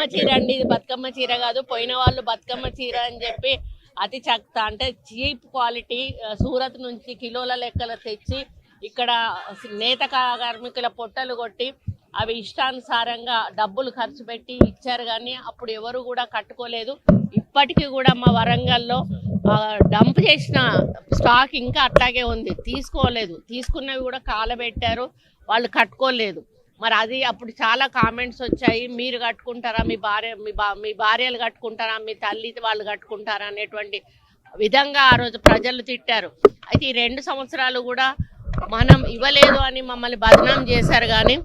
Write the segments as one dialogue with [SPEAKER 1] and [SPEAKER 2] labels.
[SPEAKER 1] బతుకమ్మ చీర అండి. ఇది బతుకమ్మ చీర కాదు పోయిన వాళ్ళు బతుకమ్మ చీర అని చెప్పి అతి చక్త అంటే చీప్ క్వాలిటీ సూరత్ నుంచి కిలోల లెక్కలు తెచ్చి ఇక్కడ నేత కార్మికుల పొట్టలు కొట్టి అవి ఇష్టానుసారంగా డబ్బులు ఖర్చు పెట్టి ఇచ్చారు కానీ అప్పుడు ఎవరు కూడా కట్టుకోలేదు. ఇప్పటికీ కూడా మా వరంగల్లో డంప్ చేసిన స్టాక్ ఇంకా అట్లాగే ఉంది. తీసుకోలేదు. తీసుకున్నవి కూడా కాలబెట్టారు. వాళ్ళు కట్టుకోలేదు. మరి అది అప్పుడు చాలా కామెంట్స్ వచ్చాయి. మీరు కట్టుకుంటారా? మీ భార్య మీ బా మీ భార్యలు కట్టుకుంటారా? మీ తల్లి వాళ్ళు కట్టుకుంటారా? అనేటువంటి విధంగా ఆ రోజు ప్రజలు తిట్టారు. అయితే ఈ రెండు సంవత్సరాలు కూడా మనం ఇవ్వలేదు అని మమ్మల్ని బదనాం చేశారు కానీ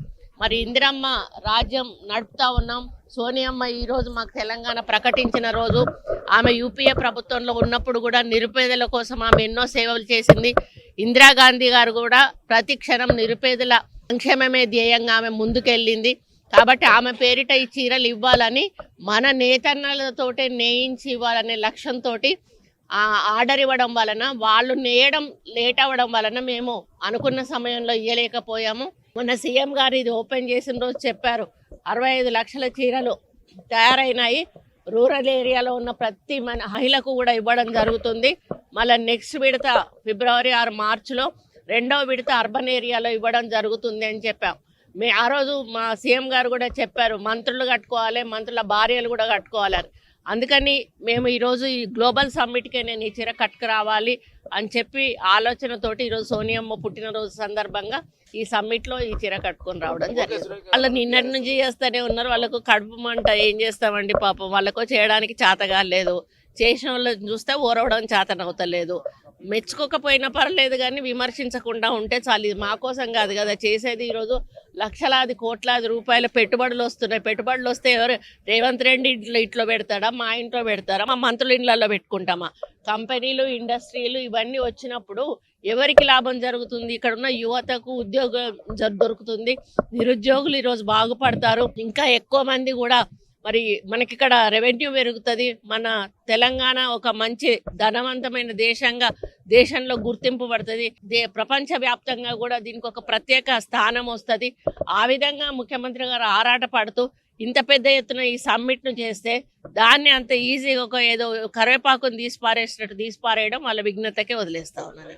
[SPEAKER 1] మరి ఇందిరమ్మ రాజ్యం నడుపుతా ఉన్నాం. సోనియమ్మ ఈరోజు మాకు తెలంగాణ ప్రకటించిన రోజు. ఆమె యూపీఏ ప్రభుత్వంలో ఉన్నప్పుడు కూడా నిరుపేదల కోసం ఆమె ఎన్నో సేవలు చేసింది. ఇందిరాగాంధీ గారు కూడా ప్రతి క్షణం నిరుపేదల సంక్షేమమే ధ్యేయంగా ఆమె ముందుకెళ్ళింది. కాబట్టి ఆమె పేరిట ఈ చీరలు ఇవ్వాలని మన నేతన్నలతోటే నేయించి ఇవ్వాలనే లక్ష్యంతో ఆర్డర్ ఇవ్వడం వలన వాళ్ళు నేయడం లేట్ అవ్వడం వలన మేము అనుకున్న సమయంలో ఇయ్యలేకపోయాము. మొన్న సీఎం గారు ఇది ఓపెన్ చేసిన రోజు చెప్పారు అరవై ఐదు లక్షల చీరలు తయారైనాయి. రూరల్ ఏరియాలో ఉన్న ప్రతి మన మహిళకు కూడా ఇవ్వడం జరుగుతుంది. మళ్ళీ నెక్స్ట్ విడత ఫిబ్రవరి ఆరు మార్చిలో రెండవ విడత అర్బన్ ఏరియాలో ఇవ్వడం జరుగుతుంది అని చెప్పాం. మే ఆ రోజు మా సీఎం గారు కూడా చెప్పారు మంత్రులు కట్టుకోవాలి మంత్రుల భార్యలు కూడా కట్టుకోవాలి అని. అందుకని మేము ఈరోజు ఈ గ్లోబల్ సమ్మిట్కే నేను ఈ చీర కట్టుకురావాలి అని చెప్పి ఆలోచనతోటి ఈరోజు సోనియమ్మ పుట్టినరోజు సందర్భంగా ఈ సమ్మిట్లో ఈ చీర కట్టుకొని రావడం జరిగింది. వాళ్ళు నిన్నటి నుంచి చేస్తూనే ఉన్నారు వాళ్ళకు కడుపు మంట ఏం చేస్తామండి పాపం వాళ్ళకు చేయడానికి చేతగా లేదు చేసిన వాళ్ళని చూస్తే ఓరవడం చేతనవుతలేదు మెచ్చుకోకపోయినా పర్లేదు కానీ విమర్శించకుండా ఉంటే చాలు. ఇది మా కోసం కాదు కదా. చేసేది ఈరోజు లక్షలాది కోట్లాది రూపాయల పెట్టుబడులు వస్తున్నాయి. పెట్టుబడులు వస్తే ఎవరు? రేవంత్ రెడ్డి ఇంట్లో ఇంట్లో పెడతాడా? మా ఇంట్లో పెడతారా? మా మంత్రుల ఇళ్ళల్లో పెట్టుకుంటామా? కంపెనీలు ఇండస్ట్రీలు ఇవన్నీ వచ్చినప్పుడు ఎవరికి లాభం జరుగుతుంది? ఇక్కడ ఉన్న యువతకు ఉద్యోగం జ- దొరుకుతుంది. నిరుద్యోగులు ఈరోజు బాగుపడతారు. ఇంకా ఎక్కువ మంది కూడా మరి మనకి ఇక్కడ రెవెన్యూ పెరుగుతుంది. మన తెలంగాణ ఒక మంచి ధనవంతమైన దేశంగా దేశంలో గుర్తింపు పడుతుంది. దే ప్రపంచ వ్యాప్తంగా కూడా దీనికి ఒక ప్రత్యేక స్థానం వస్తుంది. ఆ విధంగా ముఖ్యమంత్రి గారు ఆరాట పడుతూ ఇంత పెద్ద ఎత్తున ఈ సమ్మిట్ను చేస్తే దాన్ని అంత ఈజీగా ఒక ఏదో కరివేపాకుని తీసి పారేసినట్టు తీసి పారేయడం వాళ్ళ విఘ్నతకే వదిలేస్తా ఉన్నాను.